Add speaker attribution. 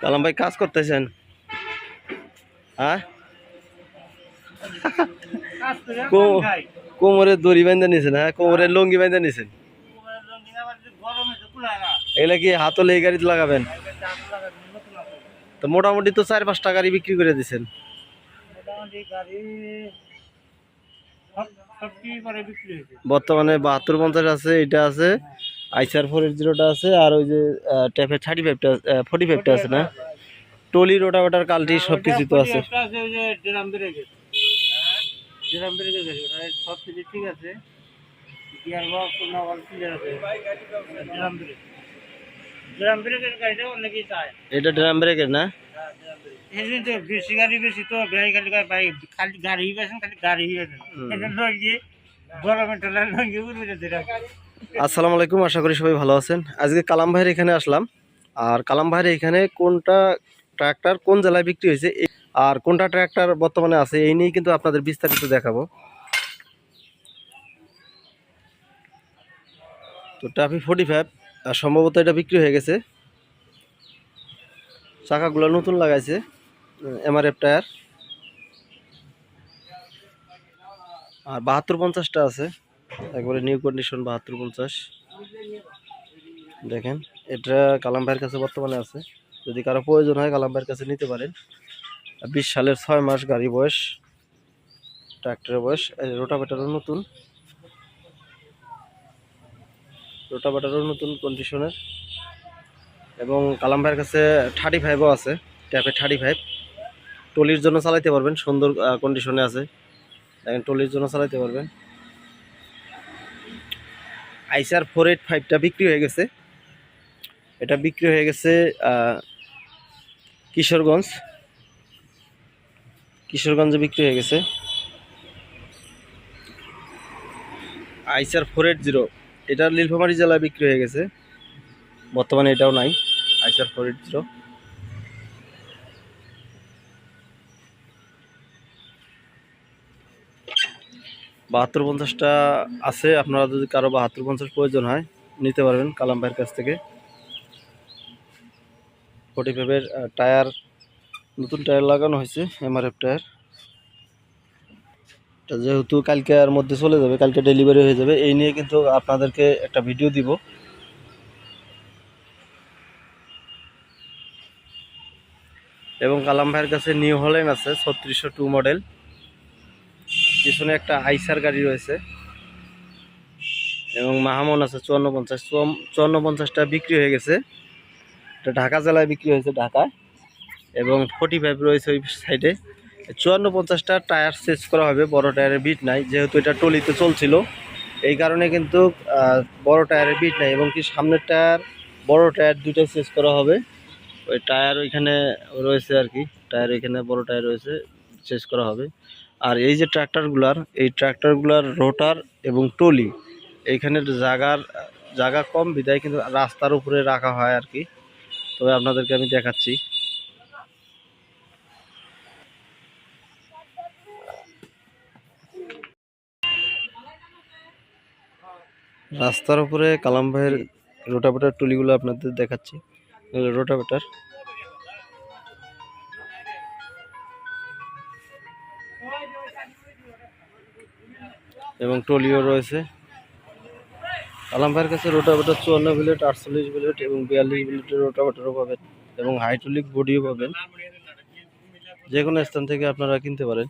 Speaker 1: কালাম ভাই কাজ করতেছেন। হ্যাঁ? কোমরে দড়ি বাঁধা নিছেন হ্যাঁ? কোমরে লঙ্গি বাঁধা নিছেন। এগুলা কি হাতলে এই গাড়িতে লাগাবেন? তো মোটামুটি তো চার পাঁচটা গাড়ি বিক্রি করে দিছেন। বর্তমানে বাহাত্তর পঞ্চাশ আছে এটা আছে। আইসার ফোর এইট জিরোটা আছে আর ওই যে ট্যাপের থার্টি ফাইভটা ফোর্টি ফাইভটা আছে না? টলি রোটাভেটার কালটি সব কিছু তো আছে।
Speaker 2: সব কিছু ঠিক আছে গিয়ার বক্স নগর ক্লিয়ার আছে ড্রাম ব্রেক ড্রাম ব্রেকের গাড়িটা অনেকেই চায়
Speaker 1: এটা ড্রাম ব্রেকের না
Speaker 2: তো বেশি গাড়ি বেশি তো গাড়ি খালি গাড়ি বাইক খালি গাড়ি বেছেন খালি গাড়ি বেছেন লঙ্গি গরমে টোলা লঙ্গি উড়বে যেটা।
Speaker 1: আসসালামু আলাইকুম, আশা করি সবাই ভালো আছেন। আজকে কালাম ভাইয়ের এখানে আসলাম। আর কালাম ভাইয়ের এখানে কোনটা ট্র্যাক্টর কোন জেলায় বিক্রি হয়েছে? আর কোনটা ট্র্যাক্টর বর্তমানে আছে? এই নিয়ে কিন্তু আপনাদের বিস্তারিত দেখাবো। তো টাফি ফোর্টি ফাইভ আর সম্ভবত এটা বিক্রি হয়ে গেছে। চাকাগুলো নতুন লাগাইছে, এমআরএফ টায়ার। আর বাহাত্তর পঞ্চাশটা আছে। একবারে নিউ কন্ডিশন বাহাত্তর পঞ্চাশ। দেখেন, এটা কালাম ভাইয়ের কাছে বর্তমানে আছে। যদি কারও প্রয়োজন হয় কালাম ভাইয়ের কাছে নিতে পারেন। বিশ সালের ছয় মাস গাড়ি বয়স ট্রাক্টরের বয়স রোটাভেটারও নতুন। রোটাভেটারও নতুন কন্ডিশনের এবং কালাম ভাইয়ের কাছে থার্টি ফাইভও আছে ট্যাপে থার্টি ফাইভ টলির জন্য চালাইতে পারবেন, সুন্দর কন্ডিশনে আছে। দেখেন, টলির জন্য চালাইতে পারবেন। আইসার ফোর এইট ফাইভটা বিক্রি হয়ে গেছে। এটা বিক্রি হয়ে গেছে কিশোরগঞ্জ। কিশোরগঞ্জে বিক্রি হয়ে গেছে। আইসার ফোর এইট জিরো এটা নীলফামারী জেলায় বিক্রি হয়ে গেছে। বর্তমানে এটাও নাই, আইসার ফোর এইট জিরো বাহাত্তর পঞ্চাশটা আছে। আপনারা যদি কারও বাহাত্তর পঞ্চাশ প্রয়োজন হয়, নিতে পারবেন কালাম ভাইয়ের কাছ থেকে। ফোর্টি ফাইভের টায়ার, নতুন টায়ার লাগানো হয়েছে, এমআরএফ টায়ার। যেহেতু কালকে আর মধ্যে চলে যাবে, কালকে ডেলিভারি হয়ে যাবে, এই নিয়ে কিন্তু আপনাদেরকে একটা ভিডিও দিব। এবং কালাম ভাইয়ের কাছে নিউ হল্যান্ড আছে, ছত্রিশশো টু মডেল পিছনে একটা আইসার গাড়ি রয়েছে। এবং মাহামন আছে চুয়ান্ন পঞ্চাশ। চুয়ান্ন পঞ্চাশটা বিক্রি হয়ে গেছে। এটা ঢাকা জেলায় বিক্রি হয়েছে ঢাকায়। এবং ফোর্টি ফাইভ রয়েছে ওই সাইডে চুয়ান্ন পঞ্চাশটা টায়ার চেঞ্জ করা হবে, বড় টায়ারের বিট নাই। যেহেতু এটা টলিতে চলছিল, এই কারণে কিন্তু বড় টায়ারের বিট নাই এবং কি সামনের টায়ার, বড় টায়ার দুইটাই চেঞ্জ করা হবে। ওই টায়ার ওইখানে রয়েছে আর কি। টায়ার ওইখানে বড় টায়ার রয়েছে চেঞ্জ করা হবে। আর এই যে ট্র্যাক্টরগুলার এই ট্র্যাক্টরগুলার রোটার এবং টলি এইখানের জাগার জায়গা কম, বিদায় কিন্তু রাস্তার উপরে রাখা হয় আর কি। তবে আপনাদেরকে আমি দেখাচ্ছি। রাস্তার উপরে কালাম ভাইয়ের রোটাভেটার টুলিগুলো আপনাদের দেখাচ্ছি। রোটাভেটার। এবং টলিও রয়েছে। ভাইয়ের কাছে রোটাভেটার চুয়ান্ন বুলেট আটচল্লিশ বুলেট এবং বিয়াল্লিশ বুলেটের রোটাভেটারও পাবেন এবং হাইড্রোলিক বডিও পাবেন। যে কোনো স্থান থেকে আপনারা কিনতে পারেন।